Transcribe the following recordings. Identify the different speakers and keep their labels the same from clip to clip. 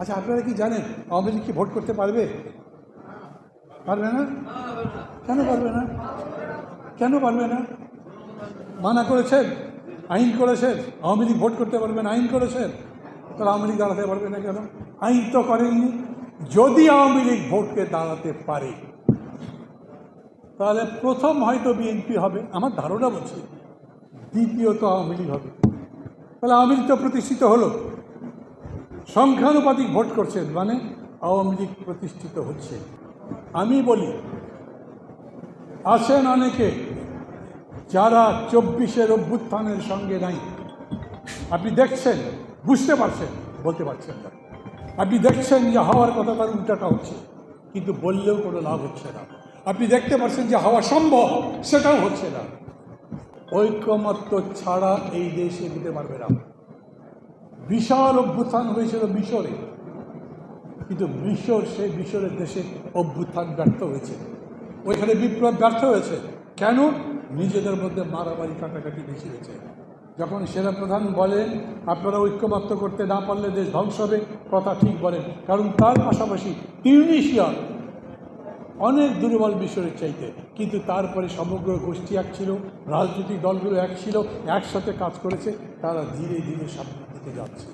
Speaker 1: আচ্ছা আপনারা কি জানেন আওয়ামী লীগ কি ভোট করতে পারবে? পারবে না? কেন পারবে না? কেন পারবে না? মানা করেছেন? আইন করেছেন? আওয়ামী লীগ ভোট করতে পারবে না? আইন করেছেন? তাহলে আওয়ামী লীগ দাঁড়াতে পারবে না কেন? আইন তো করেননি। যদি আওয়ামী লীগ ভোটকে দাঁড়াতে পারে, তাহলে প্রথম হয়তো বিএনপি হবে। আমার ধারণা বলছে, দ্বিতীয়ত আওয়ামী লীগ হবে। তাহলে আওয়ামী লীগ তো প্রতিষ্ঠিত হলো। সংখ্যানুপাতিক ভোট করছেন মানে আওয়ামী লীগ প্রতিষ্ঠিত হচ্ছে। আমি বলি আছেন অনেকে যারা চব্বিশের অভ্যুত্থানের সঙ্গে নাই। আপনি দেখছেন, বুঝতে পারছেন, বলতে পারছেন না। আপনি দেখছেন যে হাওয়ার কথা তার উল্টাটা হচ্ছে, কিন্তু বললেও কোনো লাভ হচ্ছে না। আপনি দেখতে পাচ্ছেন যে হাওয়া সম্ভব, সেটাও হচ্ছে না। ঐক্যমত্য ছাড়া এই দেশ এগোতে পারবে না। বিশাল অভ্যুত্থান হয়েছিল মিশরে। কিন্তু মিশর সেই মিশরের দেশে অভ্যুত্থান ব্যর্থ হয়েছে। ওইখানে বিপ্লব ব্যর্থ হয়েছে। কেন? নিজেদের মধ্যে মারামারি কাটাকাটি বেশি হয়েছে। যখন সেনাপ্রধান বলেন, আপনারা ঐক্যমাত্র করতে না পারলে দেশ ধ্বংস হবে, কথা ঠিক বলেন। কারণ তার পাশাপাশি টিউনিশিয়া অনেক দুর্বল মিশরের চাইতে। কিন্তু তারপরে সমগ্র গোষ্ঠী এক ছিল, রাজনৈতিক দলগুলো এক ছিল, একসাথে কাজ করেছে। তারা ধীরে ধীরে সামনের দিকে যাচ্ছে।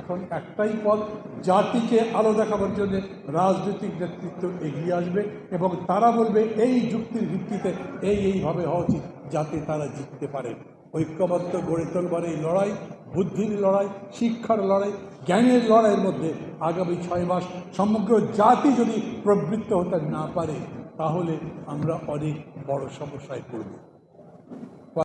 Speaker 1: এখন একটাই পথ, জাতিকে আলো দেখাবার জন্য রাজনৈতিক নেতৃত্ব এগিয়ে আসবে এবং তারা বলবে, এই যুক্তির ভিত্তিতে এই এইভাবে হওয়া উচিত যাতে তারা জিততে পারে। ঐক্যবদ্ধ গড়ে তোলবার এই লড়াই, বুদ্ধির লড়াই, শিক্ষার লড়াই, জ্ঞানের লড়াইয়ের মধ্যে আগামী ছয় মাস সমগ্র জাতি যদি প্রবৃত্ত হতে না পারে, তাহলে আমরা অনেক বড় সমস্যায় পড়ব।